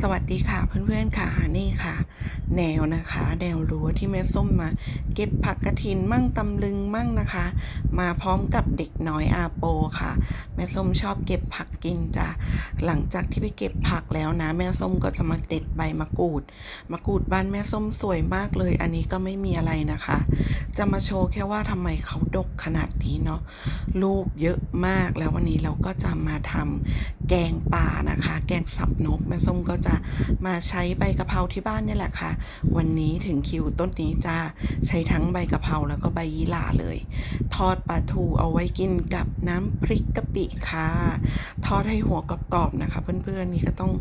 สวัสดีค่ะเพื่อนๆค่ะนี่ค่ะ แนวนะคะ แนวรั้วที่แม่ส้มมา เก็บผักกระถินมั่งตำลึงมั่งนะคะ มาพร้อมกับเด็กน้อยอาโปค่ะ แม่ส้มชอบเก็บผักกินจ้ะหลังจากที่ไปเก็บผักแล้วนะ แม่ส้มก็จะมาเด็ดใบมะกรูดมะกรูดบ้านแม่ส้มสวยมากเลย อันนี้ก็ไม่มีอะไรนะคะ จะมาโชว์แค่ว่าทำไมเขาดกขนาดนี้เนาะลูกเยอะมากแล้ววันนี้เราก็จะมาทำแกงป่านะคะ แกงสับนกแม่ส้มก็จะมาใช้ใบกะเพราที่บ้านนี่แหละค่ะ วันนี้ถึงคิวต้นนี้จะใช้ทั้งใบกะเพราแล้วก็ใบยี่หร่าเลย ทอดปลาทูเอาไว้กินกับน้ำพริกกะปิค่ะ ทอดให้หัวกรอบๆนะคะ เพื่อนๆนี่ก็ต้อง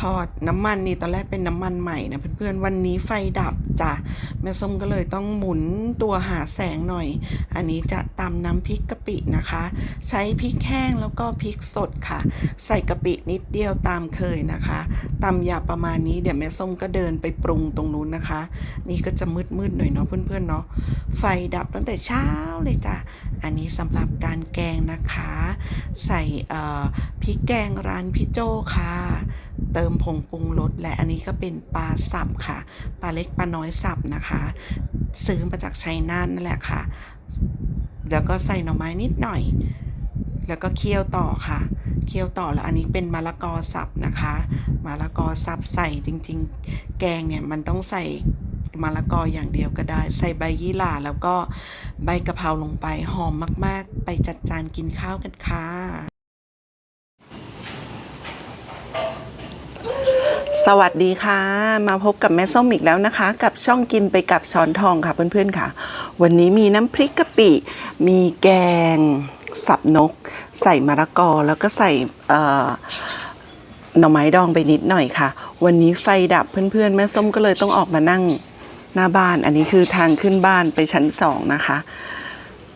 ทอดน้ำมันนี่ตอนแรกเป็นน้ำมันใหม่นะเพื่อนๆวันนี้ไฟดับจ้ะแม่ส้มก็เลยต้องหมุนตัวหาแสงหน่อย อันนี้จะตำน้ำพริกกะปินะคะ ใช้พริกแห้งแล้วก็พริกสดค่ะ ใส่กะปินิดเดียวตามเคยนะคะตำยาประมาณนี้เดี๋ยวแม่ส้มก็เดินไปปรุงตรงนู้นนะคะ นี่ก็จะมืดๆหน่อยเนาะเพื่อนๆเนาะไฟดับตั้งแต่เช้าเลยจ้ะอันนี้สำหรับการแกงนะคะ ใส่พริกแกงร้านพี่โจค่ะ เติมผงปรุงรสและอันนี้ก็เป็นปลาสับค่ะปลาเล็กปลาน้อยสับนะคะ ซื้อมาจากชัยนาทนั่นแหละค่ะ แล้วก็ใส่หน่อไม้นิดหน่อย แล้วก็เคี่ยวต่อค่ะ เคี่ยวต่อแล้วอันนี้เป็นมะละกอสับนะคะมะละกอสับใส่จริง ๆ แกงเนี่ยมันต้องใส่มะละกออย่างเดียวก็ได้ ใส่ใบยี่หร่าแล้วก็ใบกะเพราลงไปหอมมาก ๆ ไปจัดจานกินข้าวกันค่ะสวัสดีค่ะ มาพบกับแม่ส้มอีกแล้วนะคะ กับช่องกินไปกับช้อนทองค่ะเพื่อนๆค่ะ วันนี้มีน้ำพริกกะปิ มีแกง สับนก ใส่มะละกอแล้วก็ใส่หน่อไม้ดองไปนิดหน่อยค่ะ วันนี้ไฟดับเพื่อนๆ แม่ส้มก็เลยต้องออกมานั่งหน้าบ้าน อันนี้คือทางขึ้นบ้านไปชั้นสองนะคะ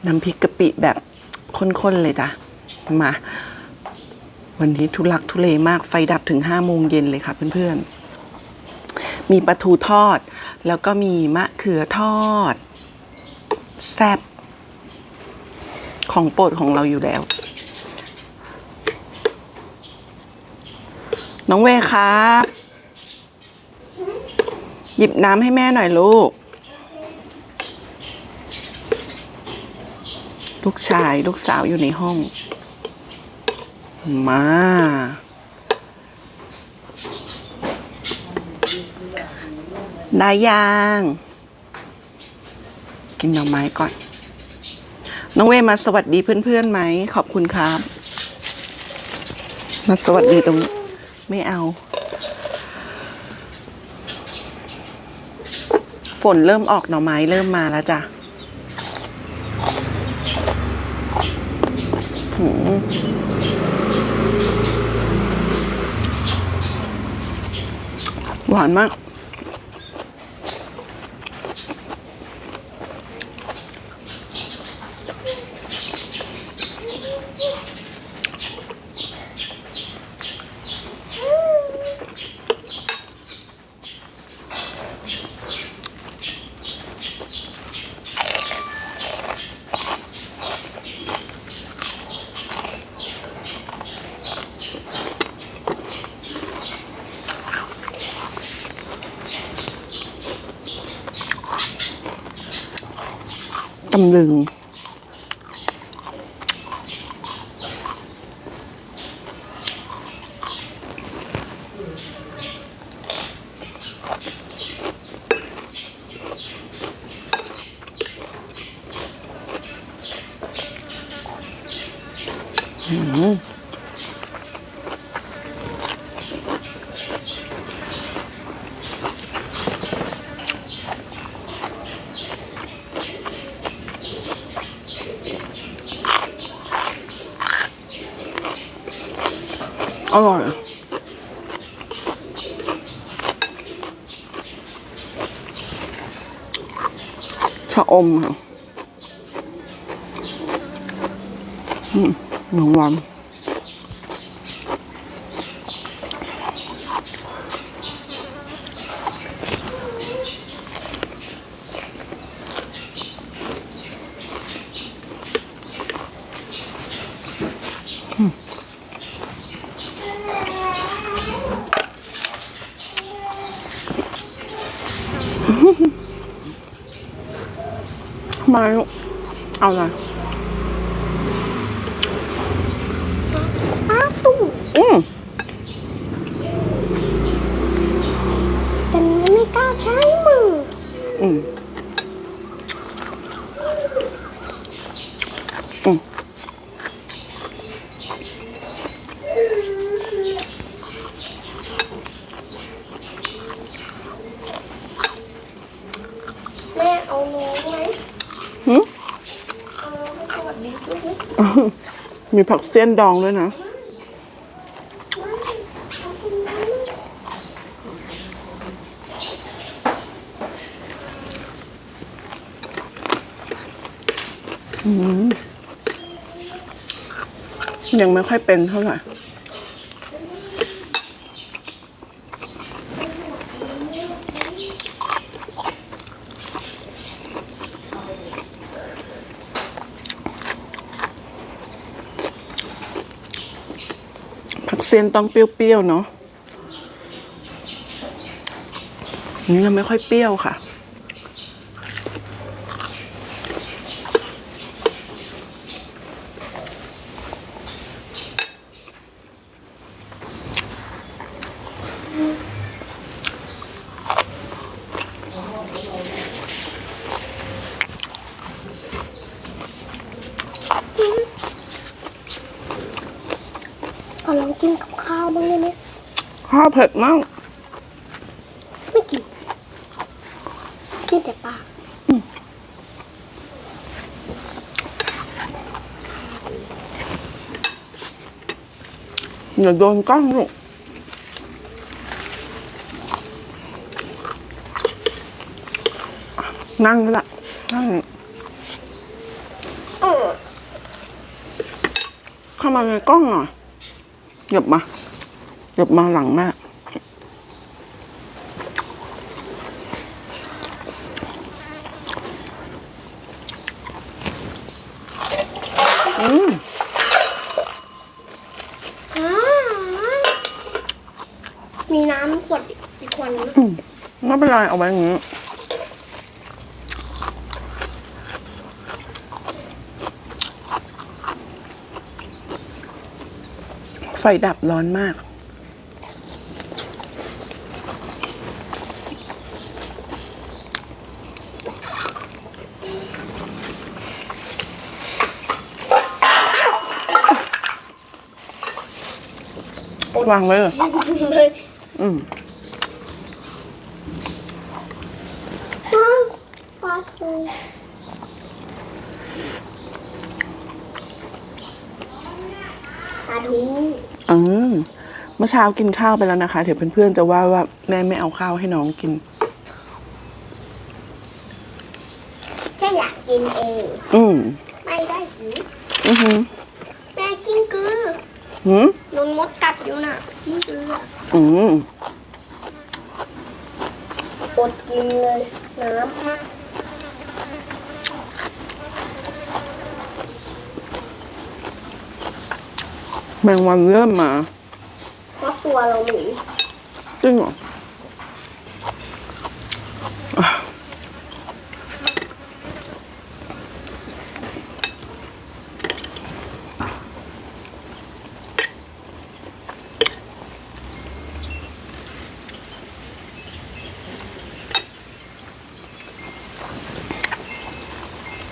น้ำพริกกะปิแบบข้นๆเลยจ้ะมา วันนี้ทุลักทุเลมากไฟดับถึงห้าโมงเย็นเลยค่ะเพื่อนๆ มีปลาทูทอด แล้วก็มีมะเขือทอด แซ่บ ของโปรดของเราอยู่แล้ว น้องเวครับ หยิบน้ำให้แม่หน่อยลูก ลูกชายลูกสาวอยู่ในห้อง มาได้ยัง กินหน่อไม้ก่อน น้องเวมาสวัสดีเพื่อนๆไหม ขอบคุณครับ มาสวัสดีตรงนี้ไม่เอา ฝนเริ่มออกหน่อไม้เริ่มมาแล้วจ้ะหืมหวานมาก ตำลึง อืม อร่อยชะอมค่ะอืมหนึ่งวัน มาลูกเอาละอ้าวตู้อืมแต่ไม่กล้าใช้มือ อืมอืม แม่เอาน้องไหม หืม เอาน้องไปสวัสดีด้วยดิ มีผักเส้นดองด้วยนะ ยังไม่ค่อยเป็นเท่าไหร่ เซียนต้องเปรี้ยวๆเนาะนี่เราไม่ค่อยเปรี้ยวค่ะ ลองกินกับข้าวบ้างได้ไหมข้าวเผ็ดมากไม่กินกินแต่ปลากอย่าโดนกล้องลูกนั่งก็ละนั่งเออเข้ามาในกล้องหน่อย หยบมาหยบมาหลังแม่อืมอ่ามีน้ำขวดอีกขวดนึงนะไม่เป็นไรเอาไว้อย่างนี้ ไฟดับร้อนมาก วางไว้เลยเลยอืมอ้าวปลาทูปลาทู อืมเมื่อเช้ากินข้าวไปแล้วนะคะ เดี๋ยวเพื่อนๆจะว่าว่าแม่ไม่เอาข้าวให้น้องกิน แค่อยากกินเองอืมไม่ได้หิวอือหือแม่กินเกลือหืมโดนมดกัดอยู่น่ะกินเกลืออืมอดกินเลยน้ำ แมงวันเริ่มมาเพราะตัวเราหมีจริงเหรออะ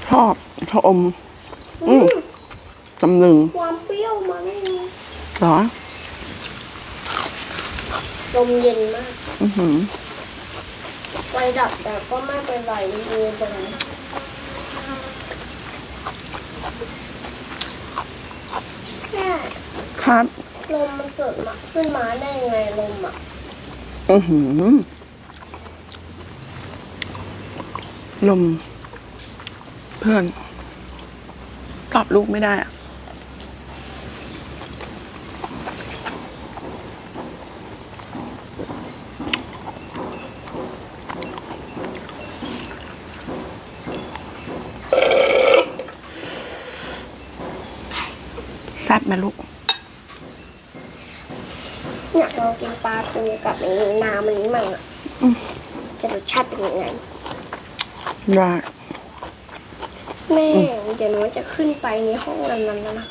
ชอบชอบอม อืมตำลึงความเปรี้ ยวมันไม่มีเหรอลมเย็นมากอือหือไฟดับแต่ก็ไม่เป็นไรมีตรงนี้แม่ครับ ลมมันเกิดมาขึ้นมาได้ยังไงลมอะอือหือลม เพื่อน ตอบลูกไม่ได้อะ ซ่บไหมลูกอยากลองกินปลาทูกับไอ้น้ำอันนี้มั่งอะจะรสชาติเป็นยังไง ได้ แม่ เดี๋ยวหนูจะขึ้นไปในห้องนั้นๆแล้วนะ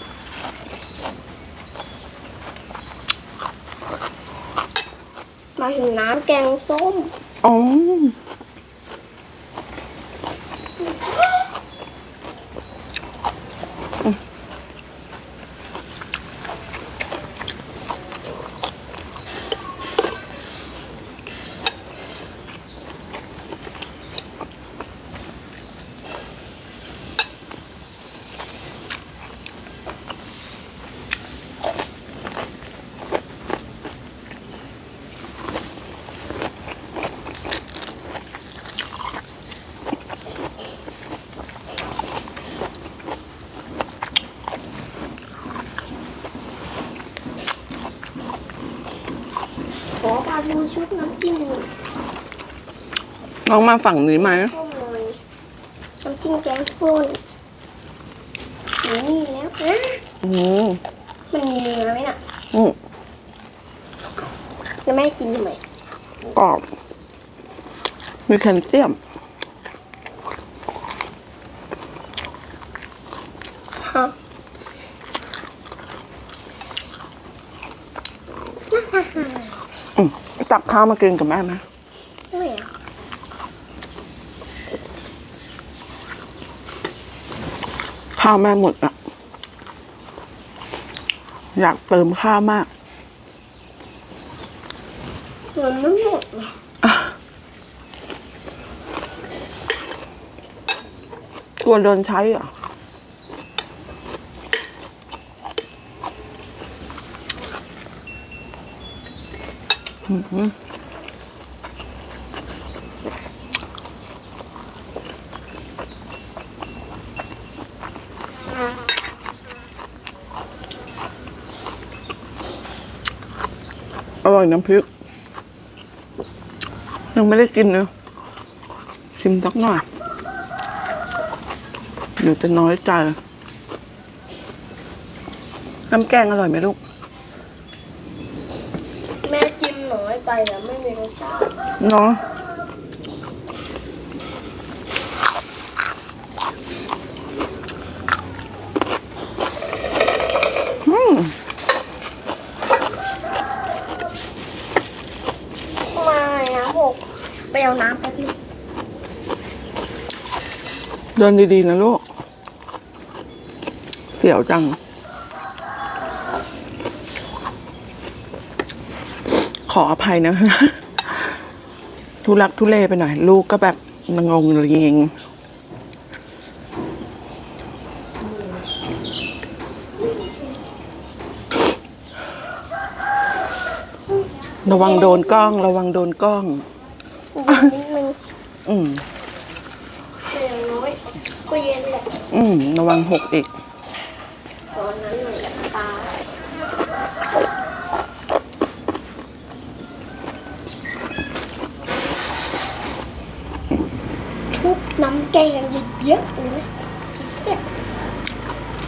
มาถึงน้ำแกงส้ม อ๋อ น้องมาฝั่งนี้ไหมส้มหน่อยน้ำจิ้มแกงส้มอยู่นี่แล้วนะอืมมันมีเนื้อไหมน่ะอืมแล้วแม่กินทำไมกรอบ มีแคลเซียมฮะอืมตักข้าวมากินกับแม่ไหม ไม่อะ ข้าวแม่หมดอะอยากเติมข้าวมาก มันไม่หมดหรอกกลัวโดนใช้เหรออืม ร่อยน้ำพริก ยังไม่ได้กินเลยชิมสักหน่อยเดี๋ยวจะน้อยใจน้ำแกงอร่อยไหมลูก แม่จิ้มน้อยไปแล้วไม่มีรสชาติเนาะอืม มาน้ำหก ไปเอาน้ำแป๊บนึงเดินดี ๆ นะลูก เสียวจัง ขออภัยนะ ทุลักทุเลไปหน่อย ลูกก็แบบงงเรียงระวังโดนกล้อง ระวังโดนกล้อง นิดนึงอืม แต่อย่างน้อยก็เย็นแหละอืม ระวังหกอีก ตอนนั้นหน่อยตาทุบน้ำแกงเยอะๆเลยนะเสร็จ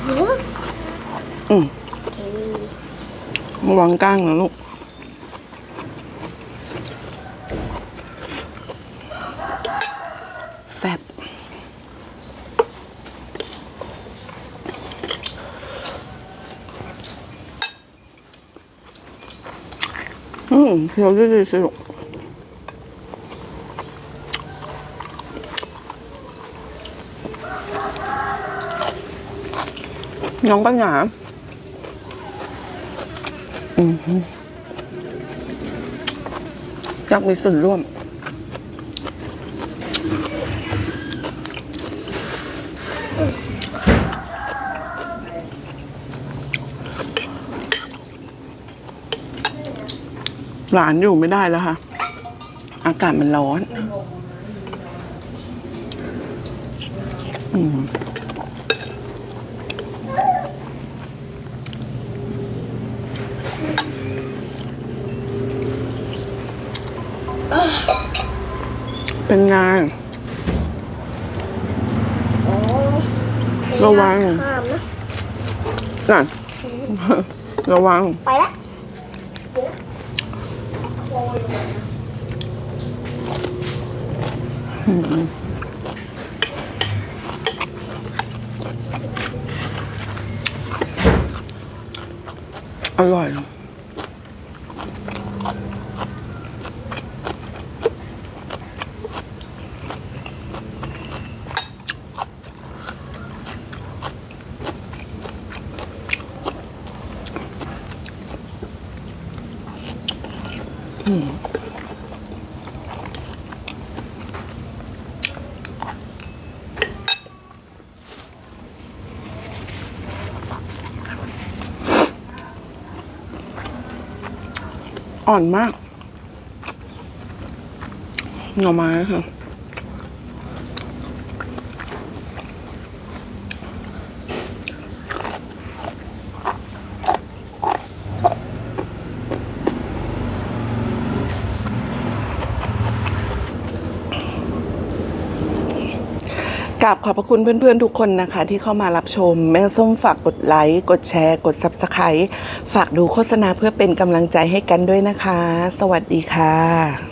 เยอะอืมเอ้ยระวังก้างนะลูก อืมเคี้ยวดีๆสิลูกน้องปัญญา อยากมีส่วนร่วม หลานอยู่ไม่ได้แล้วค่ะ อากาศมันร้อน อืมเป็นไงอ๋อระวังข้ามนะนั่นระวัง ไปละเดี๋ยวนะโอ้ย อืมอร่อย อ่อนมาก หน่อไม้ค่ะ กราบขอบพระคุณเพื่อนๆ ทุกคนนะคะ ที่เข้ามารับชม แม่ส้มฝากกดไลค์ กดแชร์ กด s u b สไครต์ฝากดูโฆษณาเพื่อเป็นกำลังใจให้กันด้วยนะคะ สวัสดีค่ะ